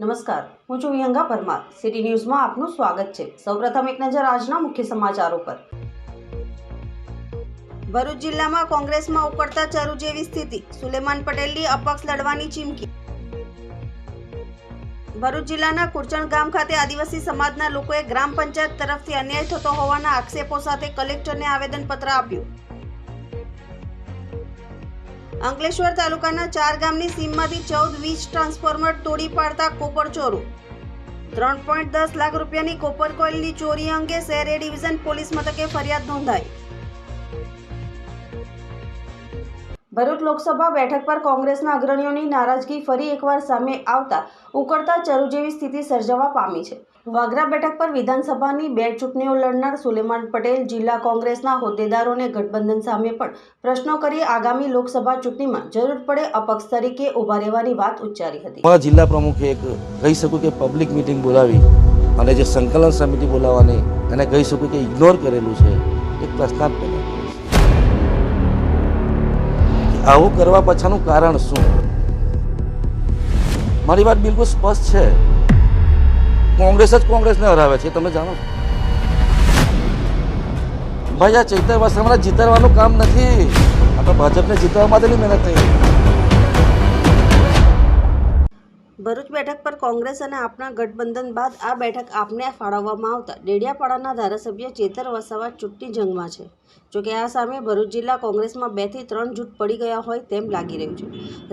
નમસ્કાર, હું છું વિહંગા પરમાર. સિટી ન્યૂઝમાં આપનું સ્વાગત છે. સૌપ્રથમ એક નજર આજના મુખ્ય સમાચારો પર. ભરૂચ જિલ્લામાં કોંગ્રેસમાં ઉકળતા ચરુ જેવી સ્થિતિ. સુલેમાન પટેલની અપક્ષ લડવાની ચીમકી. ભરૂચ જિલ્લાના કુરચણ ગામ ખાતે આદિવાસી સમાજના લોકોએ ગ્રામ પંચાયત તરફથી અન્યાય થતો હોવાના આક્ષેપો સાથે કલેક્ટરને આવેદનપત્ર આપ્યું. અંકલેશ્વર તાલુકાના ચાર ગામની સીમમાંથી ચૌદ વીજ ટ્રાન્સફોર્મર તોડી પાડતા કોપર ત્રણ પોઈન્ટ દસ લાખ રૂપિયાની કોપર કોઇલની ચોરી અંગે શહેર એ ડિવિઝન પોલીસ મથકે ફરિયાદ નોંધાઈ. ભરૂચ લોકસભા બેઠક પર કોંગ્રેસના અગ્રણીઓની નારાજગી ફરી એકવાર સામે આવતા ઉકળતા ચરુ જેવી સ્થિતિ સર્જાવા પામી છે. વાગરા બેઠક પર વિધાનસભાની બે ચૂંટણીઓ લડનાર સુલેમાન પટેલ જિલ્લા કોંગ્રેસના હોદ્દેદારોને ગઠબંધન સામે પણ પ્રશ્નો કરી આગામી લોકસભા ચૂંટણીમાં જરૂર પડે અપક્ષ તરીકે ઊભા રહેવાની વાત ઉચ્ચારી હતી. અમારા જિલ્લા પ્રમુખે એક કહી શકું કે પબ્લિક મિટિંગ બોલાવી અને જે સંકલન સમિતિ બોલાવવાની એને કહી શકું કે ઇગ્નોર કરેલું છે, એક કે આવું કરવા પાછળનું કારણ શું? મારી વાત બિલકુલ સ્પષ્ટ છે. કોંગ્રેસ જ કોંગ્રેસને હરાવે છે, તમે જાણો. ભાઈ, આ ચૈતર વસાવાને જીતાડવાનું કામ નથી. આ તો ભાજપને જીતવા માટેની મહેનત થઈ. ભરૂચ બેઠક પર કોંગ્રેસ અને આપના ગઠબંધન બાદ આ બેઠક આપને ફાળવવામાં આવતા. ડેડિયાપાડાના ધારાસભ્ય ચેતર વસાવા ચૂંટણી જંગમાં છે. જોકે આ સામે ભરૂચ જિલ્લા કોંગ્રેસમાં બેથી ત્રણ જૂથ પડી ગયા હોય તેમ લાગી રહ્યું છે.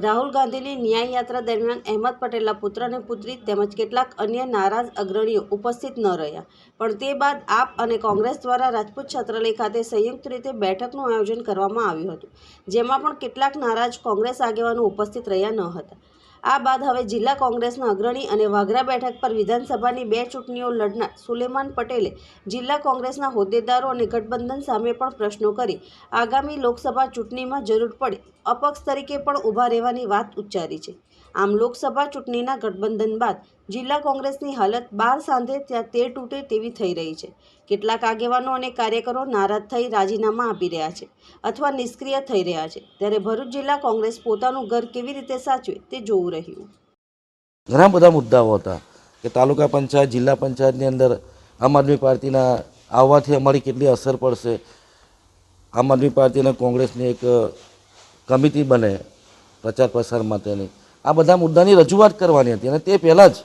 રાહુલ ગાંધીની ન્યાય યાત્રા દરમિયાન અહેમદ પટેલના પુત્ર અને પુત્રી તેમજ કેટલાક અન્ય નારાજ અગ્રણીઓ ઉપસ્થિત ન રહ્યા. પણ તે બાદ આપ અને કોંગ્રેસ દ્વારા રાજપૂત છાત્રાલય ખાતે સંયુક્ત રીતે બેઠકનું આયોજન કરવામાં આવ્યું હતું, જેમાં પણ કેટલાક નારાજ કોંગ્રેસ આગેવાનો ઉપસ્થિત રહ્યા ન હતા. આ બાદ હવે જિલ્લા કોંગ્રેસના અગ્રણી અને વાઘરા બેઠક પર વિધાનસભાની બે ચૂંટણીઓ લડનાર સુલેમાન પટેલે જિલ્લા કોંગ્રેસના હોદ્દેદારો અને ગઠબંધન સામે પણ પ્રશ્નો કરી. આગામી લોકસભા ચૂંટણીમાં જરૂર પડે, અપક્ષ તરીકે પણ ઊભા રહેવાની વાત ઉચ્ચારી છે. આમ લોકસભા ચૂંટણીના ગઠબંધન બાદ જિલ્લા કોંગ્રેસની હાલત બાર સાંધે ત્યાં તેર તૂટે તેવી થઈ રહી છે. કેટલાક આગેવાનો અને કાર્યકરો નારાજ થઈ રાજીનામા આપી રહ્યા છે અથવા નિષ્ક્રિય થઈ રહ્યા છે. ત્યારે ભરૂચ જિલ્લા કોંગ્રેસ પોતાનું ઘર કેવી રીતે સાચવે તે જોવું રહ્યું. ઘણા બધા મુદ્દાઓ હતા કે તાલુકા પંચાયત, જિલ્લા પંચાયતની અંદર આમ આદમી પાર્ટીના આવવાથી અમારી કેટલી અસર પડશે. આમ આદમી પાર્ટી કોંગ્રેસની એક કમિટી બને પ્રચાર પ્રસાર માટેની. આ બધા મુદ્દાની રજૂઆત કરવાની હતી અને તે પહેલાં જ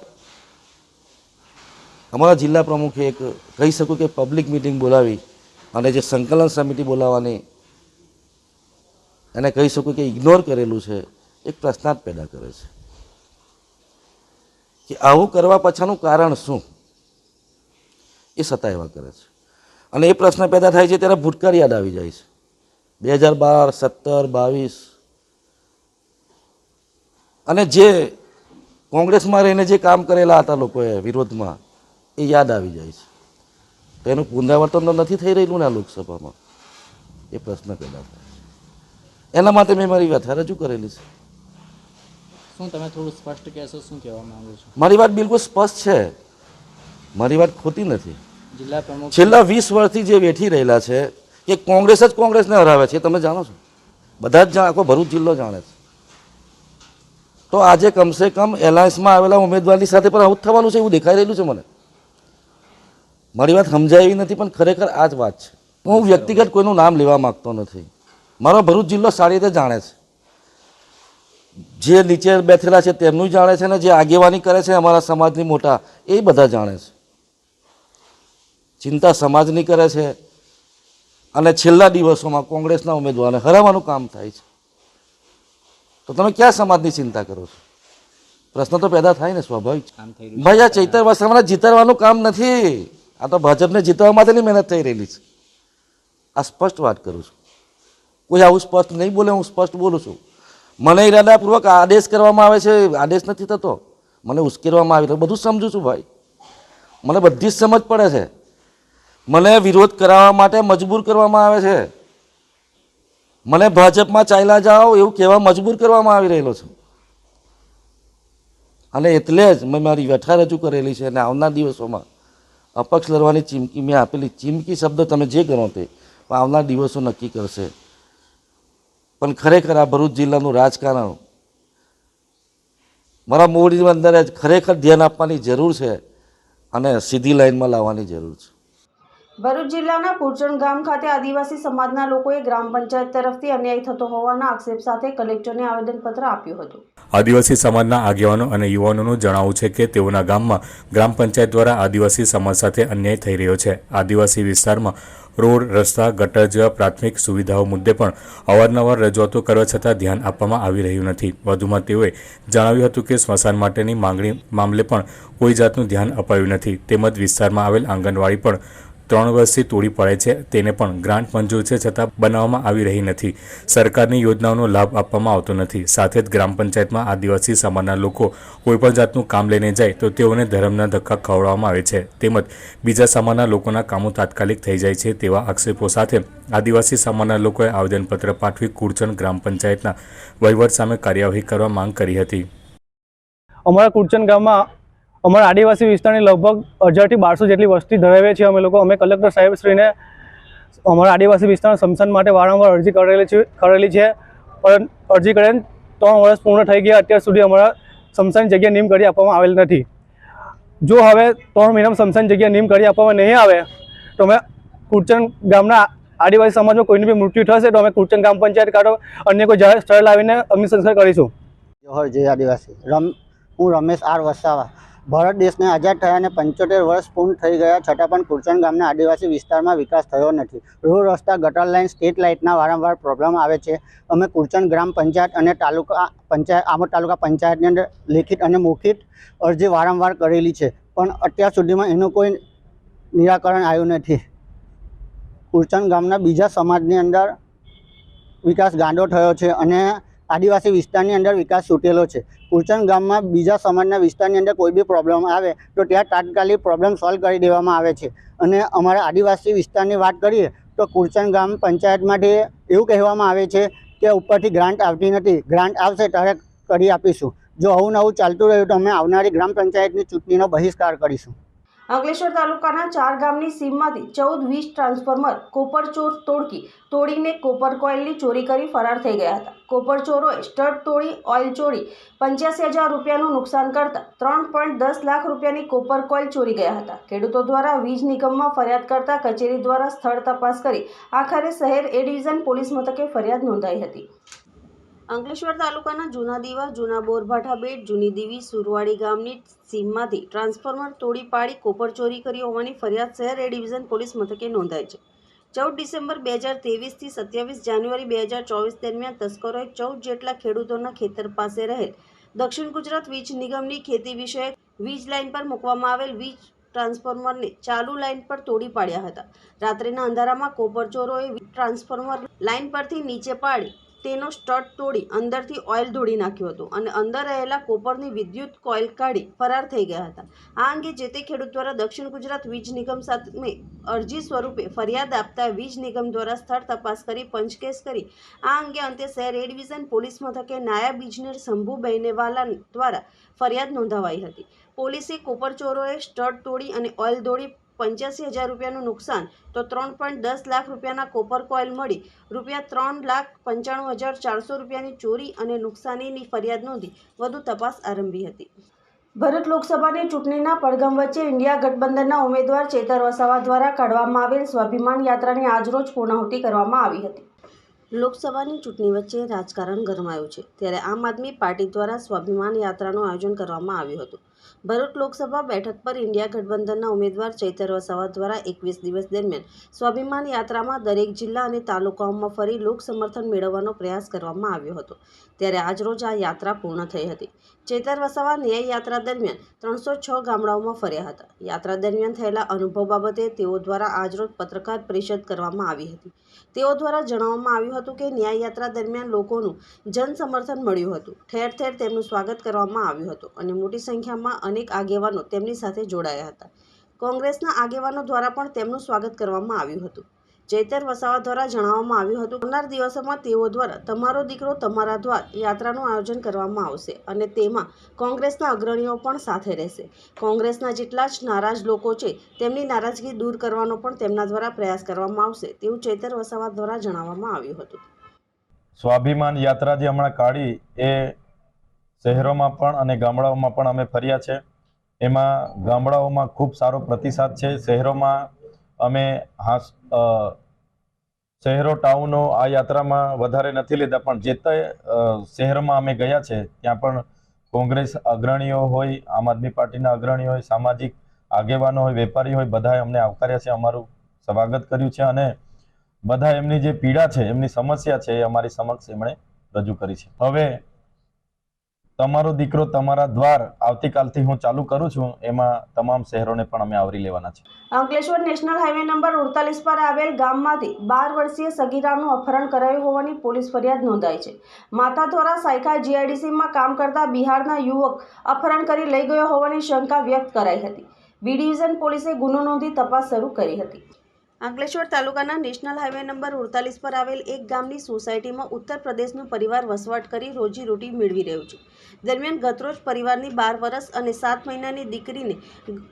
અમારા જિલ્લા પ્રમુખે એક કહી શકું કે પબ્લિક મિટિંગ બોલાવી અને જે સંકલન સમિતિ બોલાવવાની એને કહી શકું કે ઇગ્નોર કરેલું છે, એક પ્રશ્નાર્થ પેદા કરે છે. કે આવું કરવા પાછળનું કારણ શું? એ સતાવ્યા કરે છે. અને એ પ્રશ્ન પેદા થાય છે ત્યારે ભૂતકાળ યાદ આવી જાય છે. બે હજાર બાર, સત્તર, બાવીસ. અને જે કોંગ્રેસમાં રહીને જે કામ કરેલા હતા લોકોએ વિરોધમાં એ યાદ આવી જાય છે. તો એનું પુનરાવર્તન તો નથી થઈ રહેલું ને આ લોકસભામાં. એ પ્રશ્ન પેદા થાય એના માટે મેં મારી વ્યથા રજૂ કરેલી છે. શું તમે થોડું સ્પષ્ટ કહેશો? શું કહેવા માંગો છો? મારી વાત બિલકુલ સ્પષ્ટ છે. મારી વાત ખોટી નથી. જિલ્લા પ્રમુખ છેલ્લા વીસ વર્ષથી જે વેઠી રહેલા છે એ કોંગ્રેસ જ કોંગ્રેસને હરાવે છે. તમે જાણો છો. બધા જ જાણ આખો ભરૂચ જિલ્લો જાણે છે. તો આજે કમસે કમ એલાયન્સમાં આવેલા ઉમેદવારની સાથે પણ આવું થવાનું છે એવું દેખાઈ રહેલું છે મને. મારી વાત સમજાય એવી નથી પણ ખરેખર આ જ વાત છે. હું વ્યક્તિગત કોઈનું નામ લેવા માગતો નથી. મારો ભરૂચ જિલ્લો સારી રીતે જાણે છે. જે નીચે બેઠેલા છે તેમનું જાણે છે ને જે આગેવાની કરે છે અમારા સમાજની મોટા એ બધા જાણે છે. ચિંતા સમાજની કરે છે અને છેલ્લા દિવસોમાં કોંગ્રેસના ઉમેદવારને હરાવવાનું કામ થાય છે. તો તમે ક્યાં સમાજની ચિંતા કરો છો? પ્રશ્ન તો પેદા થાય ને સ્વાભાવિક ભાઈ આ ચૈતર વસાવાને જીતાડવાનું કામ નથી. આ તો ભાજપને જીતવા માટેની મહેનત થઈ રહેલી છે. આ સ્પષ્ટ વાત કરું છું. કોઈ આવું સ્પષ્ટ નહીં બોલે, હું સ્પષ્ટ બોલું છું. મને ઈરાદાપૂર્વક આદેશ કરવામાં આવે છે, આદેશ નથી થતો. મને ઉશ્કેરવામાં આવે રહ્યો બધું સમજું છું ભાઈ. મને બધી જ સમજ પડે છે. મને વિરોધ કરાવવા માટે મજબૂર કરવામાં આવે છે. મને ભાજપમાં ચાલ્યા જાઓ એવું કહેવા મજબૂર કરવામાં આવી રહેલો છે. અને એટલે જ મેં મારી વ્યથા રજૂ કરેલી છે અને આવનાર દિવસોમાં અપક્ષ લડવાની ચીમકી મેં આપેલી. ચીમકી શબ્દ તમે જે ગણો તે પણ આવનાર દિવસો નક્કી કરશે. પણ ખરેખર આ ભરૂચ જિલ્લાનું રાજકારણ મારા મૂળની અંદર ખરેખર ધ્યાન આપવાની જરૂર છે અને સીધી લાઈનમાં લાવવાની જરૂર છે. ભરૂચ જિલ્લાના કુરચણ ગામ ખાતે આદિવાસી સમાજના લોકોએ ગ્રામ પંચાયત તરફથી અન્યાય થતો હોવાના આક્ષેપ સાથે કલેક્ટરને આવેદનપત્ર આપ્યું હતું. આદિવાસી સમાજના આગેવાનો અને યુવાનોનું જણાવવું છે કે તેઓના ગામમાં ગ્રામ પંચાયત દ્વારા આદિવાસી સમાજ સાથે અન્યાય થઈ રહ્યો છે. આદિવાસી વિસ્તારમાં રોડ, રસ્તા ગટર જેવા પ્રાથમિક સુવિધાઓ મુદ્દે પણ અવારનવાર રજૂઆતો કરવા છતાં ધ્યાન આપવામાં આવી રહ્યું નથી. વધુમાં તેઓએ જણાવ્યું હતું કે સ્મશાન માટેની માંગણી મામલે પણ કોઈ જાતનું ધ્યાન અપાયું નથી. તેમજ વિસ્તારમાં આવેલ આંગણવાડી પણ ત્રણ વર્ષથી તોડી પડે છે. તેને પણ ગ્રાન્ટ મંજૂર છે છતાં બનાવવામાં આવી રહી નથી. સરકારની યોજનાઓનો લાભ આપવામાં આવતો નથી. સાથે જ ગ્રામ પંચાયતમાં આદિવાસી સમાજના લોકો કોઈપણ જાતનું કામ લઈને જાય તો તેઓને ધર્મના ધક્કા ખવડાવવામાં આવે છે. તેમજ બીજા સમાજના લોકોના કામો તાત્કાલિક થઈ જાય છે તેવા આક્ષેપો સાથે આદિવાસી સમાજના લોકોએ આવેદનપત્ર પાઠવી કુરચણ ગ્રામ પંચાયતના વહીવટ સામે કાર્યવાહી કરવા માંગ કરી હતી. અમારા કુરચન ગામમાં અમારા આદિવાસી વિસ્તારની લગભગ હજારથી બારસો જેટલી વસ્તી ધરાવે છે. અમે લોકો, અમે કલેક્ટર સાહેબશ્રીને અમારા આદિવાસી વિસ્તારના સ્મશાન માટે વારંવાર અરજી કરેલી છે કરેલી છે. પણ અરજી કરીને ત્રણ વર્ષ પૂર્ણ થઈ ગયા. અત્યાર સુધી અમારા સ્મશાન જગ્યા નિમ કરી આપવામાં આવેલ નથી. જો હવે ત્રણ મહિનામાં સ્મશાન જગ્યા નિમ કરી આપવામાં નહીં આવે, તો અમે કુરચન ગામના આદિવાસી સમાજમાં કોઈની બી મૃત્યુ થશે તો અમે કુરચન ગામ પંચાયત કાઢો, અન્ય કોઈ જાહેર સ્થળ લાવીને અગ્નિ સંસ્કાર કરીશું. જય આદિવાસી. રમ, હું રમેશ આર વસાવા. ભારત દેશને આઝાદ થયાને પંચોતેર વર્ષ પૂર્ણ થઈ ગયા છતાં પણ કુરચણ ગામના આદિવાસી વિસ્તારમાં વિકાસ થયો નથી. રોડ, રસ્તા, ગટર લાઇન, સ્ટ્રીટ લાઇટના વારંવાર પ્રોબ્લેમ આવે છે. અમે કુરચણ ગ્રામ પંચાયત અને તાલુકા પંચાયત આમોદ તાલુકા પંચાયતની અંદર લેખિત અને મૌખિત અરજી વારંવાર કરેલી છે. પણ અત્યાર સુધીમાં એનું કોઈ નિરાકરણ આવ્યું નથી. કુરચણ ગામના બીજા સમાજની અંદર વિકાસ ગાંડો થયો છે અને આદિવાસી વિસ્તારની અંદર વિકાસ છૂટેલો છે. કુરચણ ગામમાં બીજા સમાજના વિસ્તારની અંદર કોઈ બી પ્રોબ્લેમ આવે તો ત્યાં તાત્કાલિક પ્રોબ્લેમ સોલ્વ કરી દેવામાં આવે છે. અને અમારા આદિવાસી વિસ્તારની વાત કરીએ તો કુરચણ ગામ પંચાયતમાંથી એવું કહેવામાં આવે છે કે ઉપરથી ગ્રાન્ટ આવતી નથી. ગ્રાન્ટ આવશે ત્યારે કરી આપીશું. જો આવું નવું ચાલતું રહ્યું તો અમે આવનારી ગ્રામ પંચાયતની ચૂંટણીનો બહિષ્કાર કરીશું. અંકલેશ્વર તાલુકાના ચાર ગામની સીમમાંથી ચૌદ વીસ ટ્રાન્સફોર્મર કોપરચોર તોડકી તોડીને કોપર કોઇલની ચોરી કરી ફરાર થઈ ગયા હતા. કોપરચોરોએ સ્ટડ તોડી, ઓઇલ ચોરી, પંચ્યાસી હજાર રૂપિયાનું નુકસાન કરતા ત્રણ પોઈન્ટ દસ લાખ રૂપિયાની કોપર કોઇલ ચોરી ગયા હતા. ખેડૂતો દ્વારા વીજ નિગમમાં ફરિયાદ કરતા કચેરી દ્વારા સ્થળ તપાસ કરી આખરે શહેર એ ડિવિઝન પોલીસ મથકે ફરિયાદ નોંધાઈ હતી. અંકલેશ્વર તાલુકાના જૂના દીવા, જૂના બોરભાઠા બેટ, જૂની દીવી, સુરવાડી ગામની સીમમાંથી ટ્રાન્સફોર્મર તોડી પાડી કોપર ચોરી કરી હોવાની ફરિયાદ શહેર એ ડિવિઝન પોલીસ મથકે નોંધાઈ છે. ચૌદ ડિસેમ્બર બે હજાર ત્રેવીસથી સત્યાવીસ જાન્યુઆરી બે હજાર ચોવીસ દરમિયાન તસ્કરોએ ચૌદ જેટલા ખેડૂતોના ખેતર પાસે રહેલ દક્ષિણ ગુજરાત વીજ નિગમની ખેતી વિષયક વીજ લાઇન પર મૂકવામાં આવેલ વીજ ટ્રાન્સફોર્મરને ચાલુ લાઇન પર તોડી પાડ્યા હતા. રાત્રિના અંધારામાં કોપરચોરોએ ટ્રાન્સફોર્મર લાઇન પરથી નીચે પાડી તેનો સ્ટડ તોડી અંદરથી ઓઇલ ધોળી નાખ્યું હતું અને અંદર રહેલા કોપરની વિદ્યુત કોઇલ કાઢી ફરાર થઈ ગયા હતા. આ અંગે જે તે ખેડૂત દ્વારા દક્ષિણ ગુજરાત વીજ નિગમ સામે અરજી સ્વરૂપે ફરિયાદ આપતા વીજ નિગમ દ્વારા સ્થળ તપાસ કરી પંચકેસ કરી. આ અંગે અંતે શહેર એ ડિવિઝન પોલીસ મથકે નાયબ ઇજનેર શંભુ બહેનેવાલા દ્વારા ફરિયાદ નોંધાવાઈ હતી. પોલીસે કોપરચોરોએ સ્ટડ તોડી અને ઓઇલ દોડી પંચ્યાસી હજાર રૂપિયાનું નુકસાન તો ત્રણ પોઈન્ટ દસ લાખ રૂપિયાના કોપર કોઇલ મળી. રૂપિયા ત્રણ લાખ પંચાણું હજાર ચારસો રૂપિયાની ચોરી અને નુકસાનીની ફરિયાદ નોંધી. વધુ તપાસ આરંભી હતી. ભરત લોકસભાની ચૂંટણીના પડઘમ વચ્ચે ઇન્ડિયા ગઠબંધનના ઉમેદવાર ચેતર વસાવા દ્વારા કાઢવામાં આવેલ સ્વાભિમાન યાત્રાની આજરોજ પૂર્ણાહુતિ કરવામાં આવી હતી. લોકસભાની ચૂંટણી વચ્ચે રાજકારણ ગરમાયું છે. ત્યારે આમ આદમી પાર્ટી દ્વારા સ્વાભિમાન યાત્રાનું આયોજન કરવામાં આવ્યું હતું. ભરૂચ લોકસભા બેઠક પર ઇન્ડિયા ગઠબંધનના ઉમેદવાર ચૈતર વસાવા દ્વારા એકવીસ દિવસ દરમિયાન સ્વાભિમાન યાત્રામાં દરેક જિલ્લા અને તાલુકાઓમાં ફરી લોક સમર્થન મેળવવાનો પ્રયાસ કરવામાં આવ્યો હતો. ત્યારે આજરોજ આ યાત્રા પૂર્ણ થઈ હતી. ચેતર વસાવા ન્યાય યાત્રા દરમિયાન ત્રણસો છ ગામડાઓમાં ફર્યા હતા. યાત્રા દરમિયાન થયેલા અનુભવ બાબતે તેઓ દ્વારા આજરોજ પત્રકાર પરિષદ કરવામાં આવી હતી. તેઓ દ્વારા જણાવવામાં આવ્યું હતું કે ન્યાય યાત્રા દરમિયાન લોકોનું જનસમર્થન મળ્યું હતું. ઠેર ઠેર તેમનું સ્વાગત કરવામાં આવ્યું હતું અને મોટી સંખ્યામાં અનેક આગેવાનો તેમની સાથે જોડાયા હતા. કોંગ્રેસના આગેવાનો દ્વારા પણ તેમનું સ્વાગત કરવામાં આવ્યું હતું. ચૈતર વસાવા દ્વારા જણાવવામાં આવ્યું હતું. આવનાર દિવસોમાં તેઓ દ્વારા તમારો દીકરો તમારા દ્વાર યાત્રાનું આયોજન કરવામાં આવશે અને તેમાં કોંગ્રેસના અગ્રણીઓ પણ સાથે રહેશે. કોંગ્રેસના જેટલા જ નારાજ લોકો છે, તેમની નારાજગી દૂર કરવાનો પણ તેમના દ્વારા પ્રયાસ કરવામાં આવશે તેવું ચૈતર વસાવા દ્વારા જણાવવામાં આવ્યું હતું. સ્વાભિમાન યાત્રા જે હમણાં કાઢી એ શહેરોમાં પણ અને ગામડાઓમાં પણ અમે ફર્યા છે. એમાં ગામડાઓમાં ખૂબ સારો પ્રતિસાદ છે. શહેરોમાં અમે હાસ શહેરો, ટાઉનો આ યાત્રામાં વધારે નથી લીધા, પણ જે તે શહેરમાં અમે ગયા છે, ત્યાં પણ કોંગ્રેસ અગ્રણીઓ હોય, આમ આદમી પાર્ટીના અગ્રણીઓ હોય, સામાજિક આગેવાનો હોય, વેપારી હોય, બધાએ અમને આવકાર્યા છે, અમારું સ્વાગત કર્યું છે અને બધા એમની જે પીડા છે, એમની સમસ્યા છે એ અમારી સમક્ષ એમણે રજૂ કરી છે. હવે તમારો દીકરો તમારા દ્વાર આવતીકાલથી હું ચાલુ કરું છું, એમાં તમામ શહેરોને પણ અમે આવરી લેવાના છે. અંકલેશ્વર નેશનલ હાઈવે નંબર ઉડતાલીસ પર આવેલ ગામમાંથી બાર વર્ષીય સગીરાનું અપહરણ કરાયું હોવાની પોલીસ ફરિયાદ નોંધાઈ છે. માતા દ્વારા સાયખા જીઆઈડીસીમાં કામ કરતા બિહારના યુવક અપહરણ કરી લઈ ગયો હોવાની શંકા વ્યક્ત કરાઈ હતી. બી ડિવિઝન પોલીસે ગુનો નોંધી તપાસ શરૂ કરી હતી. અંકલેશ્વર તાલુકાના નેશનલ હાઈવે નંબર ઉડતાલીસ પર આવેલ એક ગામની સોસાયટીમાં ઉત્તર પ્રદેશનું પરિવાર વસવાટ કરી રોજીરોટી મેળવી રહ્યું છે. દરમિયાન ગતરોજ પરિવારની બાર વર્ષ અને સાત મહિનાની દીકરીને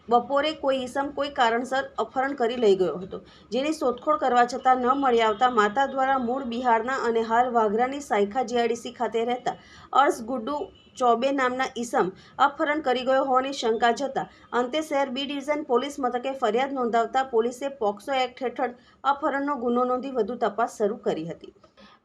બપોરે કોઈ ઈસમ, કોઈ કારણસર અપહરણ કરી લઈ ગયો હતો, જેની શોધખોળ કરવા છતાં ન મળી આવતા માતા દ્વારા મૂળ બિહારના અને હાલ વાઘરાની સાયખા જીઆઈડીસી ખાતે રહેતા અર્સ ગુડ્ડુ ચોબે નામના ઈસમ અપહરણ કરી ગયો હોવાની શંકા જતા અંતે શહેર બી ડિવિઝન પોલીસ મથકે ફરિયાદ નોંધાવતા પોલીસે પોક્સો એક્ટ હેઠળ અપહરણનો ગુનો નોંધી વધુ તપાસ શરૂ કરી હતી.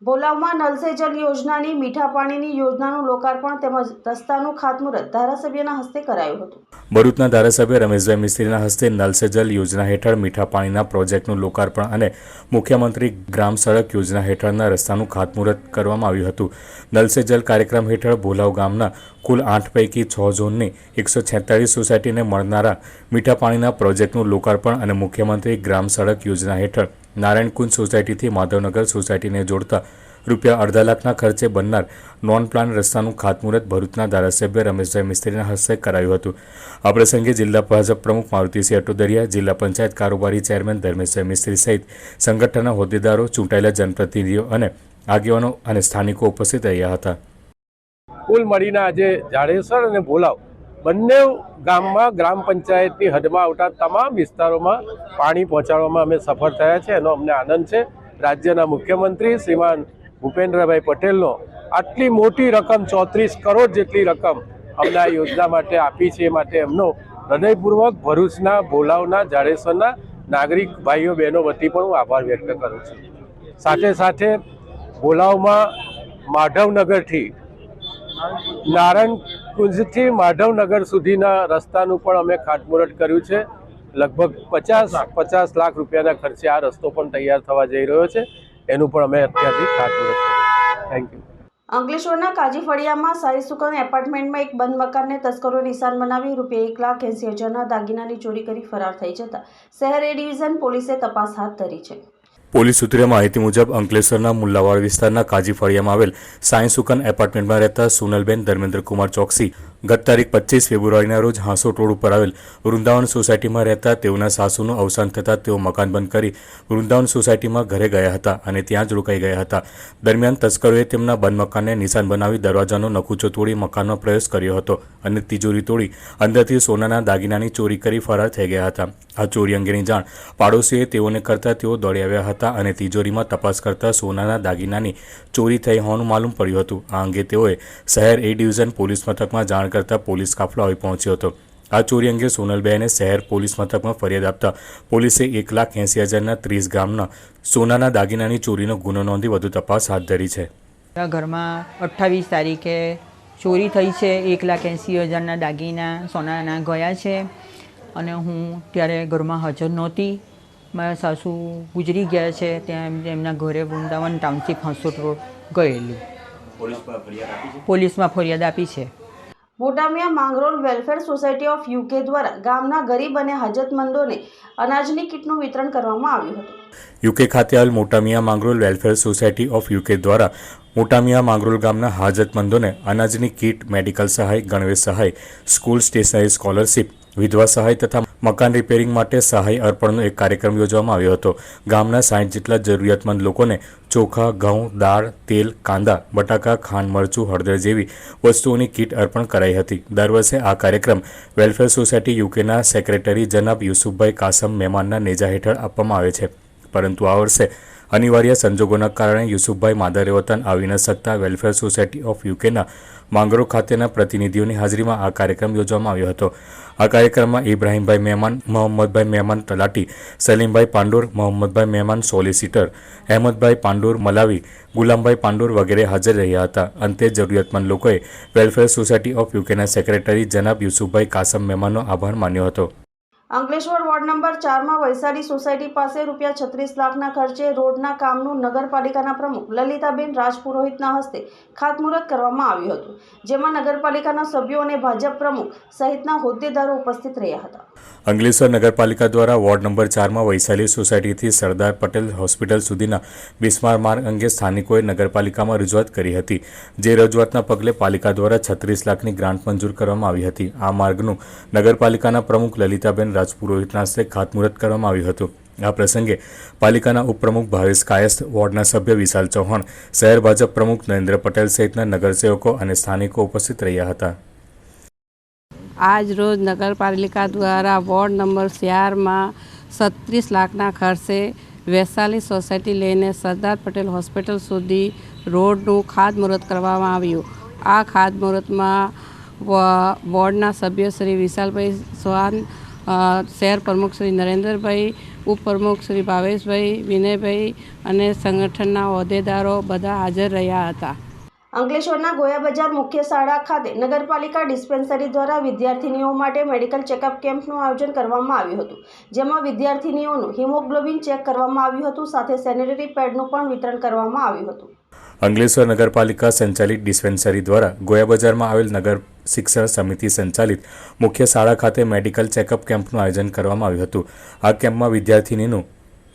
ભોલાવમાં નલસે જલ યોજનાની મીઠા પાણીની યોજનાનું લોકાર્પણ તેમજ રસ્તાનું ખાતમુહૂર્ત ધારાસભ્યના હસ્તે કરાયું હતું. ભરૂચના ધારાસભ્ય રમેશભાઈ મિસ્ત્રીના હસ્તે નલસે જલ યોજના હેઠળ મીઠા પાણીના પ્રોજેક્ટનું લોકાર્પણ અને મુખ્યમંત્રી ગ્રામ સડક યોજના હેઠળના રસ્તાનું ખાતમુહૂર્ત કરવામાં આવ્યું હતું. નલસે જલ કાર્યક્રમ હેઠળ ભોલાવ ગામના કુલ આઠ પૈકી છ ઝોનની એકસો છેતાળીસ સોસાયટીને મળનારા મીઠા પાણીના પ્રોજેક્ટનું લોકાર્પણ અને મુખ્યમંત્રી ગ્રામ સડક યોજના હેઠળ નારાયણકુંજ સોસાયટીથી માધવનગર સોસાયટીને જોડતા રૂપિયા અડધા લાખના ખર્ચે બનનાર નોન પ્લાન રસ્તાનું ખાતમુહૂર્ત ભરૂચના ધારાસભ્ય રમેશભાઈ મિસ્ત્રીના હસ્તે કરાયું હતું. આ પ્રસંગે જિલ્લા ભાજપ પ્રમુખ મારુતિસિંહ અટોદરિયા, જિલ્લા પંચાયત કારોબારી ચેરમેન ધર્મેશભાઈ મિસ્ત્રી સહિત સંગઠનના હોદ્દેદારો, ચૂંટાયેલા જનપ્રતિનિધિઓ અને આગેવાનો અને સ્થાનિકો ઉપસ્થિત રહ્યા હતા. કુલ મળીને આજે જાડેસર અને ભોલાવ બંને ગામમાં ગ્રામ પંચાયતની હદમાં આવતા તમામ વિસ્તારોમાં પાણી પહોંચાડવામાં અમે સફળ થયા છે. એનો અમને આનંદ છે. રાજ્યના મુખ્યમંત્રી શ્રીમાન ભૂપેન્દ્રભાઈ પટેલનો આટલી મોટી રકમ, ચોત્રીસ કરોડ જેટલી રકમ અમને આ યોજના માટે આપી છે. એ માટે એમનો હૃદયપૂર્વક ભરૂચના ભોલાવના જાડેશ્વરના નાગરિક ભાઈઓ, બહેનો વતી પણ હું આભાર વ્યક્ત કરું છું. સાથે સાથે ભોલાવમાં માધવનગરથી નારાયણ કુંજથી માધવનગર સુધીના રસ્તાનું પણ અમે ખાટમુરટ કર્યું છે. લગભગ પચાસ પચાસ લાખ રૂપિયાના ખર્ચે આ રસ્તો પણ તૈયાર થવા જઈ રહ્યો છે. એનું પણ અમે અત્યારથી ખાટમુરટ થેન્ક યુ અંકલેશ્વરના કાજી ફળિયામાં સુકન એપાર્ટમેન્ટમાં એક બંધ મકાનને તસ્કરો નિશાન બનાવી રૂપિયા એક લાખ એંસી હજારના દાગીનાની ચોરી કરી ફરાર થઈ જતા શહેર એ ડિવિઝન પોલીસે તપાસ હાથ ધરી છે. પોલીસ સૂત્રે માહિતી મુજબ અંકલેશ્વરના મુલ્લાવાડ વિસ્તારના કાજી ફળિયામાં આવેલ સાયન્સ સુકન એપાર્ટમેન્ટમાં રહેતા સોનલબેન ધર્મેન્દ્રકુમાર ચોકસી ગત તારીખ પચીસ ફેબ્રુઆરીના રોજ હાંસોટ રોડ ઉપર આવેલ વૃંદાવન સોસાયટીમાં રહેતા તેઓના સાસુનું અવસાન થતાં તેઓ મકાન બંધ કરી વૃંદાવન સોસાયટીમાં ઘરે ગયા હતા અને ત્યાં જ રોકાઈ ગયા હતા. દરમિયાન તસ્કરોએ તેમના બંધ મકાનને નિશાન બનાવી દરવાજાનો નકુચો તોડી મકાનમાં પ્રવેશ કર્યો હતો અને તિજોરી તોડી અંદરથી સોનાના દાગીનાની ચોરી કરી ફરાર થઈ ગયા હતા. આ ચોરી અંગેની જાણ પાડોશીએ તેઓને કરતા તેઓ દોડી આવ્યા હતા અને તિજોરીમાં તપાસ કરતા સોનાના દાગીનાની ચોરી થઈ હોવાનું માલુમ પડ્યું હતું. આ અંગે તેઓએ શહેર એ ડિવિઝન પોલીસ મથકમાં જાણ કરતા પોલીસ કાફલો આવી પહોંચ્યો હતો. આ ચોરી અંગે સોનલબેને શહેર પોલીસ મથકમાં ફરિયાદ આપતા પોલીસે એક લાખ એંસી હજારના ત્રીસ ગ્રામના સોનાના દાગીનાની ચોરીનો ગુનો નોંધી વધુ તપાસ હાથ ધરી છે. ઘરમાં અઠ્ઠાવીસ તારીખે ચોરી થઈ છે. એક લાખ એંસી હજારના દાગીના સોનાના ગયા છે અને હું ત્યારે ઘરમાં હાજર નહોતી. મારા સાસુ ગુજરી ગયા છે. ત્યાં એમ- એમના ઘરે વૃંદાવન ટાઉનશીપ હાંસોટ રોડ ગયેલી પોલીસમાં ફરિયાદ આપી છે. Motamiya Mangrol welfare society of UK દ્વારા ગામના ગરીબ અને હાજતમંદોને અનાજની કીટનું વિતરણ કરવામાં આવ્યું હતું. યુકે ખાતે હાલ Motamiya Mangrol welfare society of UK દ્વારા મોટામિયા માંગરોલ ગામના હાજતમંદોને અનાજની કીટ, મેડિકલ સહાય, ગણવેશ સહાય, સ્કૂલ સ્ટેશનરી સ્કોલરશીપ વિધવા સહાય તથા મકાન રિપેરિંગ માટે સહાય અર્પણનો એક કાર્યક્રમ યોજવામાં આવ્યો હતો. ગામના સાઠ જેટલા જરૂરિયાતમંદ લોકોને ચોખા, ઘઉં, દાળ, તેલ, કાંદા, બટાકા, ખાંડ, મરચું, હળદર જેવી વસ્તુઓની કીટ અર્પણ કરાઈ હતી. દર વર્ષે આ કાર્યક્રમ વેલફેર સોસાયટી યુકેના સેક્રેટરી જનાબ યુસુફભાઈ કાસમ મહેમાનના નેજા હેઠળ આપવામાં આવે છે. પરંતુ આ વર્ષે અનિવાર્ય સંજોગોના કારણે યુસુફભાઈ માદરે વતન આવી ન શકતા વેલફેર સોસાયટી ઓફ યુકેના માંગરો ખાતેના પ્રતિનિધિઓની હાજરીમાં આ કાર્યક્રમ યોજવામાં આવ્યો હતો. આ કાર્યક્રમમાં ઇબ્રાહીમભાઈ મહેમાન, મોહમ્મદભાઈ મહેમાન તલાટી, સલીમભાઈ પાંડોર, મોહમ્મદભાઈ મહેમાન સોલિસિટર અહેમદભાઈ પાંડોર મલાવી, ગુલામભાઈ પાંડોર વગેરે હાજર રહ્યા હતા. અંતે જરૂરિયાતમંદ લોકોએ વેલફેર સોસાયટી ઓફ યુકેના સેક્રેટરી જનાબ યુસુફભાઈ કાસમ મહેમાનનો આભાર માન્યો હતો. અંકલેશ્વર વોર્ડ નંબર ચારમાં વૈશાલી સોસાયટી પાસે રૂપિયા છત્રીસ લાખના ખર્ચે રોડના કામનું નગરપાલિકાના પ્રમુખ લલિતાબેન રાજપુરોહિતના હસ્તે ખાતમુહૂર્ત કરવામાં આવ્યું હતું, જેમાં નગરપાલિકાના સભ્યો અને ભાજપ પ્રમુખ સહિતના હોદ્દેદારો ઉપસ્થિત રહ્યા હતા. અંકલેશ્વર નગરપાલિકા દ્વારા વોર્ડ નંબર ચારમાં વૈશાલી સોસાયટીથી સરદાર પટેલ હોસ્પિટલ સુધીના બિસ્માર માર્ગ અંગે સ્થાનિકોએ નગરપાલિકામાં રજૂઆત કરી હતી, જે રજૂઆતના પગલે પાલિકા દ્વારા છત્રીસ લાખની ગ્રાન્ટ મંજૂર કરવામાં આવી હતી. આ માર્ગનું નગરપાલિકાના પ્રમુખ લલિતાબેન રાજપુરોહિતના હસ્તે ખાતમુહૂર્ત કરવામાં આવ્યું હતું. આ પ્રસંગે પાલિકાના ઉપપ્રમુખ ભાવેશ કાયસ્થ વોર્ડના સભ્ય વિશાલ ચૌહાણ શહેર ભાજપ પ્રમુખ નરેન્દ્ર પટેલ સહિતના નગરસેવકો અને સ્થાનિકો ઉપસ્થિત રહ્યા હતા. આજ રોજ નગરપાલિકા દ્વારા વોર્ડ નંબર ચારમાં સત્રીસ લાખના ખર્ચે વૈશાલી સોસાયટી લઈને સરદાર પટેલ હોસ્પિટલ સુધી રોડનું ખાતમુહૂર્ત કરવામાં આવ્યું. આ ખાતમુહૂર્તમાં વોર્ડના સભ્ય શ્રી વિશાલભાઈ અ, શહેર પ્રમુખ શ્રી નરેન્દ્રભાઈ ઉપપ્રમુખ શ્રી ભાવેશભાઈ, વિનયભાઈ અને સંગઠનના હોદ્દેદારો બધા હાજર રહ્યા હતા. અંકલેશ્વરના ગોયા બજાર મુખ્ય શાળા ખાતે નગરપાલિકા ડિસ્પેન્સરી દ્વારા વિદ્યાર્થીનીઓ માટે મેડિકલ ચેકઅપ કેમ્પનું આયોજન કરવામાં આવ્યું હતું. જેમાં વિદ્યાર્થીનીઓનું હિમોગ્લોબિન ચેક કરવામાં આવ્યું હતું, સાથે સેનેટરી પેડનું પણ વિતરણ કરવામાં આવ્યું હતું. અંકલેશ્વર નગરપાલિકા સંચાલિત ડિસ્પેન્સરી દ્વારા ગોયા બજારમાં આવેલ નગર શિક્ષણ સમિતિ સંચાલિત મુખ્ય શાળા ખાતે મેડિકલ ચેકઅપ કેમ્પનું આયોજન કરવામાં આવ્યું હતું. આ કેમ્પમાં વિદ્યાર્થીનીનું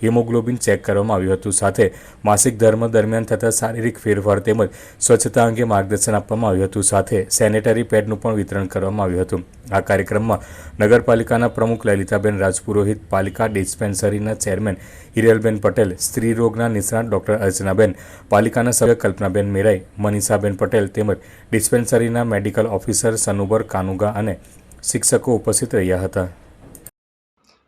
હિમોગ્લોબિન ચેક કરવામાં આવ્યું હતું. સાથે માસિક ધર્મ દરમિયાન થતા શારીરિક ફેરફાર તેમજ સ્વચ્છતા અંગે માર્ગદર્શન આપવામાં આવ્યું હતું. સાથે સેનેટરી પેડનું પણ વિતરણ કરવામાં આવ્યું હતું. આ કાર્યક્રમમાં નગરપાલિકાના પ્રમુખ લલિતાબેન રાજપુરોહિત, પાલિકા ડિસ્પેન્સરીના ચેરમેન હિરેલબેન પટેલ, સ્ત્રી રોગના નિષ્ણાત ડોક્ટર અર્ચનાબેન, પાલિકાના સભ્ય કલ્પનાબેન મેરાઈ, મનીષાબેન પટેલ તેમજ ડિસ્પેન્સરીના મેડિકલ ઓફિસર સનુબર કાનુગા અને શિક્ષકો ઉપસ્થિત રહ્યા હતા.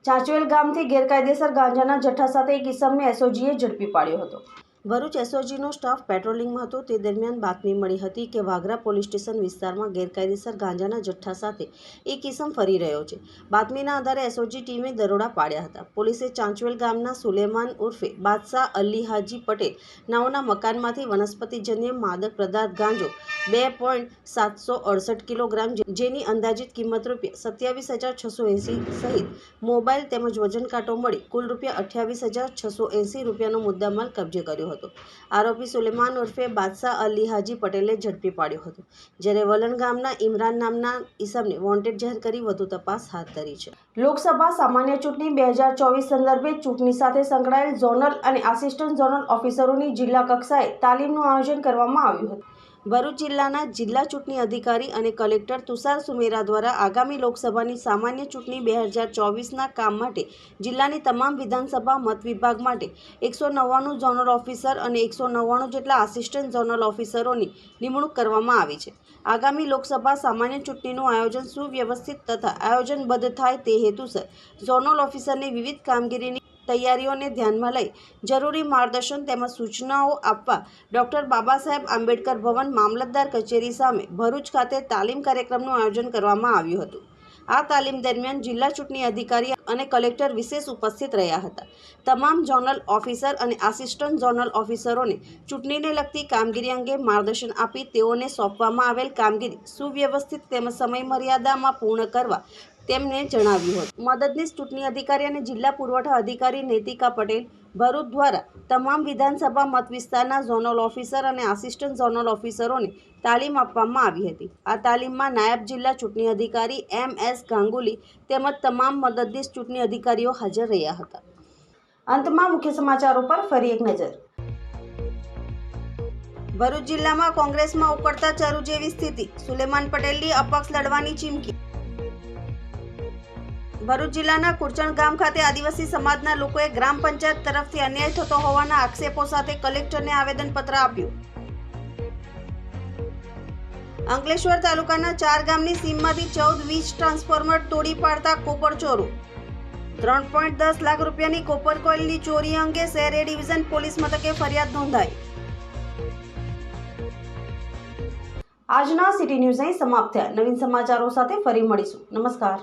ચાંચવેલ ગામથી ગેરકાયદેસર ગાંજાના જથ્થા સાથે એક ઇસમને એસઓજીએ ઝડપી પાડ્યો હતો. ભરૂચ એસઓજીનો સ્ટાફ પેટ્રોલિંગમાં હતો. તે દરમિયાન બાતમી મળી હતી કે વાગરા પોલીસ સ્ટેશન વિસ્તારમાં ગેરકાયદેસર ગાંજાના જથ્થા સાથે એક કિસમ ફરી રહ્યો છે. બાતમીના આધારે એસઓજી ટીમે દરોડા પાડ્યા હતા. પોલીસે ચાંચવેલ ગામના સુલેમાન ઉર્ફે બાદશાહ અલી હાજી પટેલ નાઓના મકાનમાંથી વનસ્પતિજન્ય માદક પદાર્થ ગાંજો બે પોઈન્ટ સાતસો અડસઠ કિલોગ્રામ જેની અંદાજિત કિંમત રૂપિયા સત્યાવીસ હજાર છસો એંસી સહિત મોબાઈલ તેમજ વજન કાંટો મળી કુલ રૂપિયા અઠ્યાવીસ હજાર છસો એંસી રૂપિયાનો મુદ્દામાલ કબજે કર્યો હતો. આરોપી સુલેમાન ઉર્ફે બાદશાહ અલી હાજી પટેલે ઝડપી પાડ્યો હતો જ્યારે વલણ ગામના ઇમરાન નામના ઈસમને વોન્ટેડ જાહેર કરી વધુ તપાસ હાથ ધરી છે. લોકસભા સામાન્ય ચૂંટણી બે હજાર ચોવીસ સંદર્ભે ચૂંટણી સાથે સંકળાયેલ ઝોનલ અને આસિસ્ટન્ટ ઝોનલ ઓફિસરોની જિલ્લા કક્ષાએ તાલીમનું આયોજન કરવામાં આવ્યું હતું. ભરૂચ જિલ્લાના જિલ્લા ચૂંટણી અધિકારી અને કલેક્ટર તુષાર સુમેરા દ્વારા આગામી લોકસભાની સામાન્ય ચૂંટણી બે હજાર ચોવીસના કામ માટે જિલ્લાની તમામ વિધાનસભા મત વિભાગ માટે એકસો નવ્વાણું ઝોનલ ઓફિસર અને એકસો નવ્વાણું જેટલા આસિસ્ટન્ટ ઝોનલ ઓફિસરોની નિમણૂક કરવામાં આવી છે. આગામી લોકસભા સામાન્ય ચૂંટણીનું આયોજન સુવ્યવસ્થિત તથા આયોજનબદ્ધ થાય તે હેતુસર ઝોનલ ઓફિસરની વિવિધ કામગીરીની તૈયારીઓને ધ્યાનમાં લઈ જરૂરી માર્ગદર્શન તેમજ સૂચનાઓ આપવા ડૉક્ટર બાબા સાહેબ આંબેડકર ભવન મામલતદાર કચેરી સામે ભરૂચ ખાતે તાલીમ કાર્યક્રમનું આયોજન કરવામાં આવ્યું હતું. આ તાલીમ દરમિયાન જિલ્લા ચૂંટણી અધિકારી અને કલેક્ટર વિશેષ ઉપસ્થિત રહ્યા હતા. તમામ ઝોનલ ઓફિસર અને આસિસ્ટન્ટ ઝોનલ ઓફિસરોને ચૂંટણીને લગતી કામગીરી અંગે માર્ગદર્શન આપી તેઓને સોંપવામાં આવેલ કામગીરી સુવ્યવસ્થિત તેમજ સમય મર્યાદામાં પૂર્ણ કરવા તેમને જણાવ્યું હતું. મદદનીશ ચૂંટણી અધિકારી અને જિલ્લા પુરવઠા અધિકારી નૈતિકા પટેલ, ભરૂચ દ્વારા તમામ વિધાનસભા મત વિસ્તારના ઝોનલ ઓફિસર અને આસિસ્ટન્ટ ઝોનલ ઓફિસરોને તાલીમ આપવામાં આવી હતી. આ તાલીમમાં નાયબ જિલ્લા ચૂંટણી અધિકારી એમ એસ ગાંગુલી તેમજ તમામ મદદનીશ ચૂંટણી અધિકારીઓ હાજર રહ્યા હતા. અંતમાં મુખ્ય સમાચારો પર ફરી એક નજર. ભરૂચ જિલ્લામાં કોંગ્રેસમાં ઉકળતા ચરુ જેવી સ્થિતિ. સુલેમાન પટેલની અપક્ષ લડવાની ચીમકી. ભરૂચ જિલ્લાના કુરચણ ગામ ખાતે આદિવાસી સમાજના લોકોએ ગ્રામ પંચાયત તરફથી અન્યાય થતો હોવાના આક્ષેપો સાથે કલેક્ટરને આવેદનપત્ર આપ્યું. અંકલેશ્વર તાલુકાના ચાર ગામની સીમમાંથી ચૌદ વીજ ટ્રાન્સફોર્મર તોડી પાડતા કોપર ત્રણ પોઈન્ટ દસ લાખ રૂપિયાની કોપર કોઇલની ચોરી અંગે શહેર એ ડિવિઝન પોલીસ મથકે ફરિયાદ નોંધાઈ. આજના સિટી ન્યૂઝ અહીં સમાપ્ત થયા. નવીન સમાચારો સાથે ફરી મળીશું. નમસ્કાર.